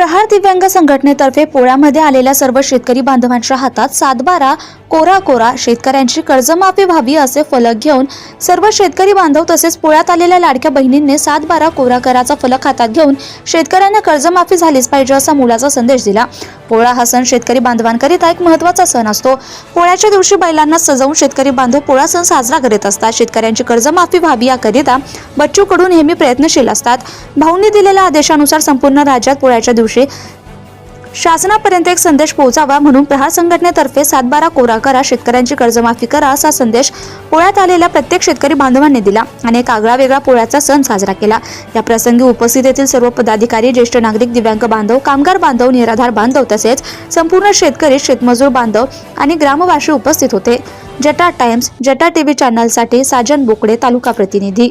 प्रहार दिव्यांग संघटनेतर्फे पोळ्यामध्ये आलेल्या सर्व शेतकरी बांधवांच्या हातात सातबारा कोरा कोरा शेतकऱ्यांची कर्जमाफी व्हावी असे फलक घेऊन सर्व शेतकरी बांधव तसेच पोळ्यात आलेल्या लाडक्या बहिणींनी सातबारा कोरा कराचा फलक हातात घेऊन शेतकऱ्यांना कर्जमाफी झालीच पाहिजे असा मुलाचा संदेश दिला. पोळा हा सण शेतकरी बांधवांकरिता एक महत्त्वाचा सण असतो. पोळ्याच्या दिवशी बैलांना सजवून शेतकरी बांधव पोळा सण साजरा करीत असतात. शेतकऱ्यांची कर्जमाफी व्हावी याकरिता बच्चूकडून नेहमी प्रयत्नशील असतात. भाऊंनी दिलेल्या आदेशानुसार संपूर्ण राज्यात पोळ्याच्या दिवशी शासनापर्यंत एक संदेश पोहोचावा म्हणून प्रहार संघटनेतर्फे सातबारा कोरा करा शेतकऱ्यांची कर्जमाफी करा असा संदेश पोळ्यात आलेल्या प्रत्येक शेतकरी बांधवांनी दिला आणि एक आगळा वेगळा पोळ्याचा सण साजरा केला. या प्रसंगी उपस्थित येथील सर्व पदाधिकारी ज्येष्ठ नागरिक दिव्यांग बांधव कामगार बांधव निराधार बांधव तसेच संपूर्ण शेतकरी शेतमजूर बांधव आणि ग्रामवासी उपस्थित होते. जटा टाइम्स जटा टीव्ही चॅनलसाठी साजन बोकडे तालुका प्रतिनिधी.